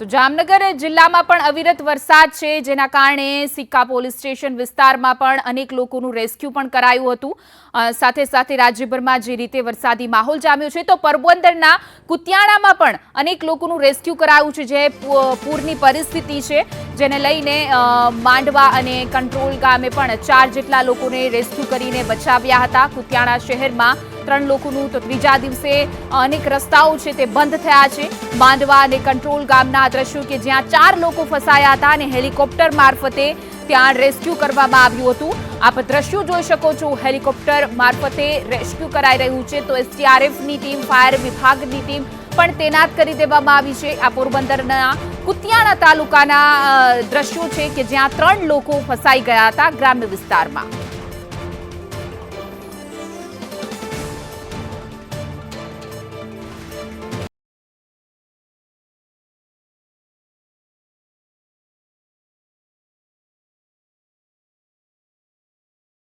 તો જામનગર જિલ્લામાં પણ અવિરત વરસાદ છે, જેના કારણે સિક્કા પોલીસ સ્ટેશન વિસ્તારમાં પણ અનેક લોકોનું રેસ્ક્યુ પણ કરાયું હતું. સાથે સાથે રાજ્યભરમાં જે રીતે વરસાદી માહોલ જામ્યો છે, તો પોરબંદરના કુતિયાણામાં પણ અનેક લોકોનું રેસ્ક્યુ કરાયું છે, જે પૂરની પરિસ્થિતિ છે, જેને લઈને માંડવા અને કંટ્રોલ ગામે પણ ચાર જેટલા લોકોને રેસ્ક્યુ કરીને બચાવ્યા હતા. કુતિયાણા શહેરમાં ત્રણ લોકોનું તો ત્રીજા દિવસે અનેક રસ્તાઓ છે તે બંધ થયા છે. માંડવા અને કંટ્રોલ ગામના દ્રશ્યો કે જ્યાં ચાર લોકો ફસાયા હતા અને હેલિકોપ્ટર મારફતે ત્યાં રેસ્ક્યુ કરવામાં આવ્યું હતું. આપ દ્રશ્યો જોઈ શકો છો. હેલિકોપ્ટર મારફતે રેસ્ક્યુ કરાઈ રહ્યું છે. તો એસટીઆરએફની ટીમ, ફાયર વિભાગની ટીમ પણ તૈનાત કરી દેવામાં આવી છે. આ પોરબંદરના કુતિયાણા તાલુકાના દ્રશ્યો છે કે જ્યાં ત્રણ લોકો ફસાઈ ગયા હતા ગ્રામ્ય વિસ્તારમાં.